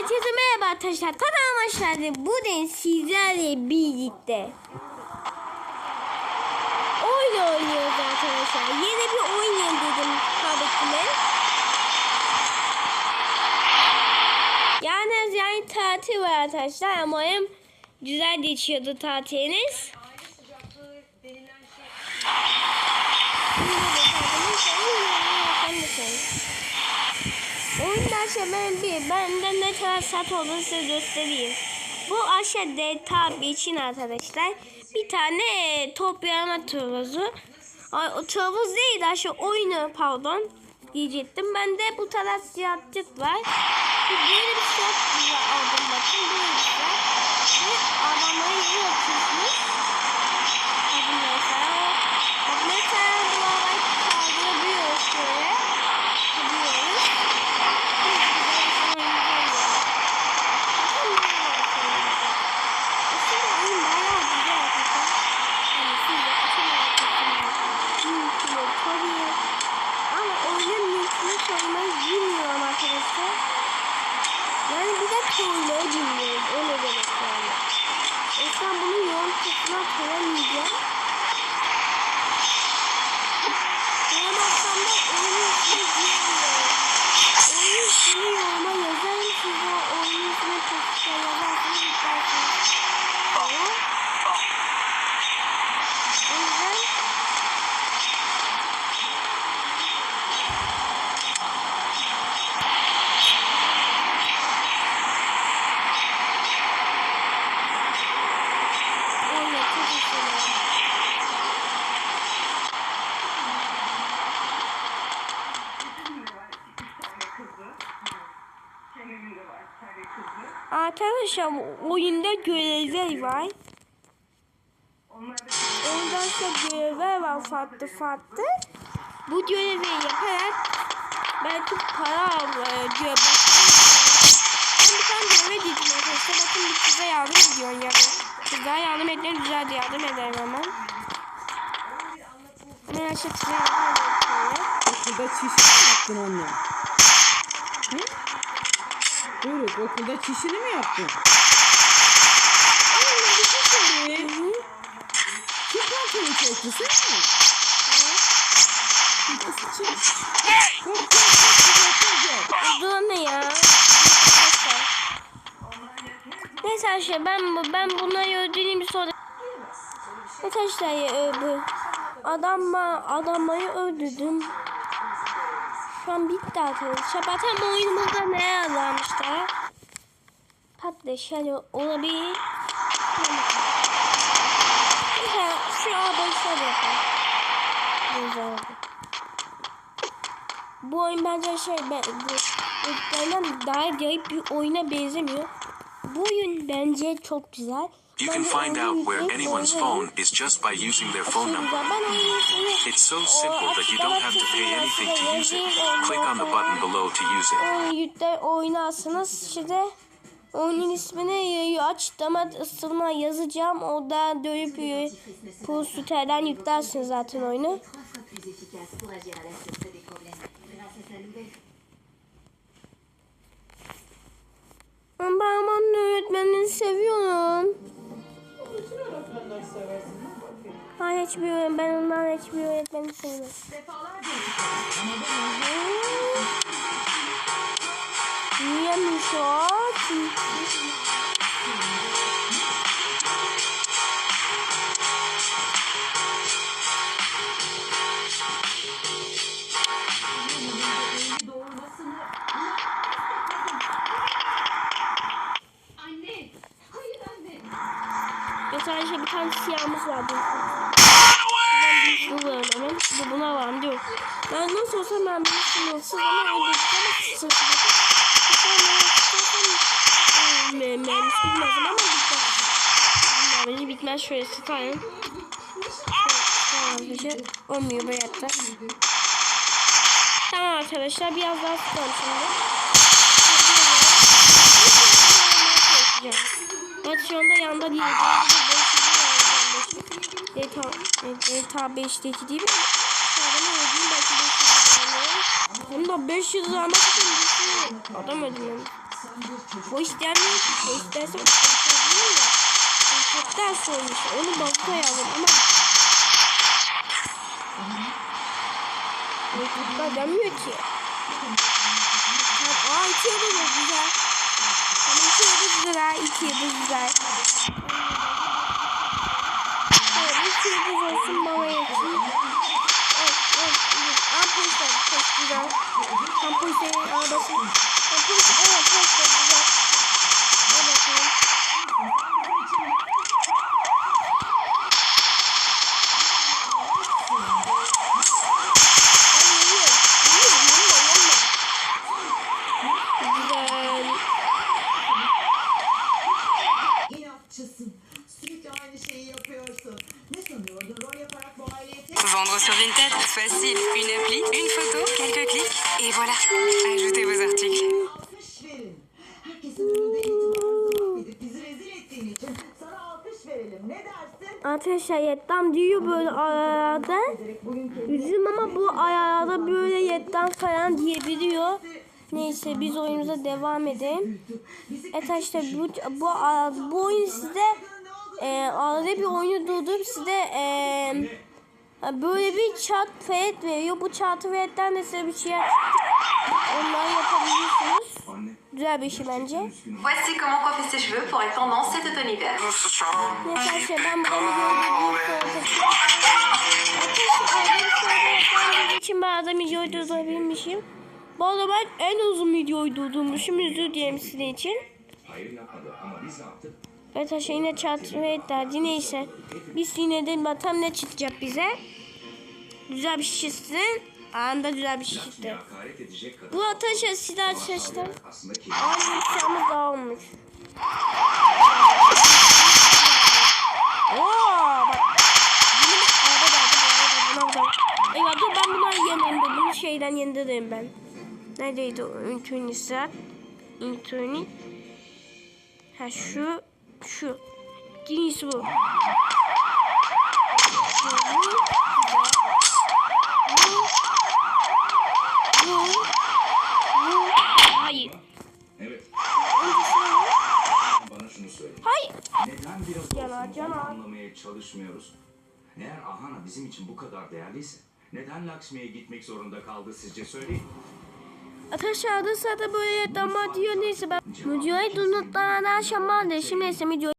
Herkese merhaba arkadaşlar. Tamam arkadaşlar. Bugün sizlerle birlikte oyun oynuyoruz arkadaşlar. Yeni bir oyun dedim tabii Yani yani tatil var arkadaşlar. Umarım güzel geçiyordu tatiliniz. Oyundan hemen bir benden ne kadar sat olduğunu size göstereyim. Bu aşağıda tabi için arkadaşlar bir tane top yarama topuzu. Ay, o topuz değil aşağı oyunu pardon diyecektim. Ben de bu taraf siyahçık var. Böyle bir top aldım bakın böyle şey. Ve adamları yere atıyorsunuz. Bakın mesela. Bak mesela bu arabayı kaldırabiliyoruz şöyle. Gidiyoruz. Ama oyunun linkini koymayı bilmiyorum arkadaşlar. Yani bir de koymayı bilmiyorum. Öyle demek yani. O yüzden bunu yorum kısmına koyamayacağım. Koyamazsam da oyunun ismini bilmiyorum. Oyun ismini yoruma yazarım. Siz o oyunun ismini postta yazarsanız isterseniz. Tamam. O yüzden oyuna çok istiyorum. Arkadaşlar oyunda görevler var. Ondan sonra görevler var farklı farklı. Bu görevi yaparak belki para alıyor. Ben bir tane görev dedim arkadaşlar. Bakın bir kıza yardım ediyor ya. Kızlara yardım etmeye güzel yardım ederim hemen. Hemen aşağı kıza yardım ediyorum. Okulda çişini mi yaptın anne? Hı? Doruk okulda çişini mi yaptın? Anne bir şey söyleyeyim. Kim pantolonu çekti sen mi? Kalk kalk kalk kalk kalk. Dur ne ya? Neyse arkadaşlar ben bu- ben bunları öldüreyim sonra. Arkadaşlar e, bu adamma adammayı öldürdüm. Şu an bitti arkadaşlar. Zaten oyunumuzda ne yazmışlar? Patla şöyle olabilir. Mesela şu şöyle yapalım. Güzel oldu. Bu oyun bence şey ben daha acayip bir oyuna benzemiyor. Bu oyun bence çok güzel. You can find out where anyone's phone is just by using their phone number. It's so o simple that you don't have to pay anything to use it. Click on the button below to use it. Yükle oynarsınız. Şimdi oyunun ismini açıklama ısırma yazacağım. Orada dönüp bu siteden yüklersiniz zaten oyunu. Ben aman öğretmenini seviyorum. Hayır hiçbir ben ondan hiçbir öğretmeni sevmiyorum. Niyemiş o? Anne! Tane siyahımız vardı. Ben bir bu var hemen. Bu buna var diyor. Ben nasıl olsa ben bir sınırsız ama öyle bir sınırsız. Mermisi bitmez ama bitmez. Mermisi bitmez şöyle sıkarım. Tamam bir şey olmuyor bu hayatta. Tamam arkadaşlar biraz daha sıkalım şimdi. Evet şu anda yanda değil. GTA, GTA 5'teki değil mi? Adamı öldüreyim belki 500 lira Hem de 500 lira almak için bir adam öldürüyorum. Bu istemiyor ki. Bu isterse konuşabilir ya. Konuştuktan sonra onu bakta yazın ama Konuştukta demiyor ki. Aa iki yıldız güzel. Tamam iki yıldız güzel. iki yıldız güzel. Evet iki yıldız olsun bana yetin. Evet evet. Aa polisler çok güzel. Tam polislerin arabası. Tam polis evet polisler güzel. Hadi bakalım. Ay, yürüyor. Yürüyor, yürüyor, yürüyor. Güzel. İnatçısın. Sürekli aynı şeyi yapıyorsun. Ne sanıyordun? Rol yaparak bu aileye tek Vendre sur Vinted, facile. Une appli, une photo, quelques clics, et voilà. Ajoutez vos articles. Arkadaşlar yettam diyor böyle arada. Üzüm ama bu arada böyle yettam falan diyebiliyor. Neyse biz oyunumuza devam edelim. Evet arkadaşlar bu, bu, bu oyun size e, arada bir oyunu durdurup size e, böyle bir çat feyet veriyor. Bu çatı feyetten de size bir şey onları yapabilirsiniz. Güzel bir şey bence. Voici comment coiffer ses cheveux pour être tendance cet automne-hiver. Neyse arkadaşlar ben gördüğüm Arkadaşlar için bazen videoyu durdurabilmişim. Bu arada ben en uzun videoyu durdurmuşum. Özür dilerim sizin için. Evet arkadaşlar yine çat ve derdi neyse. Biz yine de bakalım ne çıkacak bize. Güzel bir şey çıksın. Anda güzel bir şey çıktı. Bu arkadaşlar silah arkadaşlar. Aynı silahımız daha olmuş. Oo bak. Eyvah dur ben bunu yemeyeyim de bunu şeyden yendireyim ben. Neredeydi o internit saat? İnternet. Ha şu şu. Birincisi bu. Hayır. Evet, bana şunu söyle. Hayır. Neden biraz Yalan, olsun bunu anlamaya çalışmıyoruz? Eğer Ahana bizim için bu kadar değerliyse, neden Lakshmi'ye gitmek zorunda kaldı sizce söyleyin? Arkadaşlar adı sırada böyle dama diyor neyse ben videoyu şaman de şimdi neyse video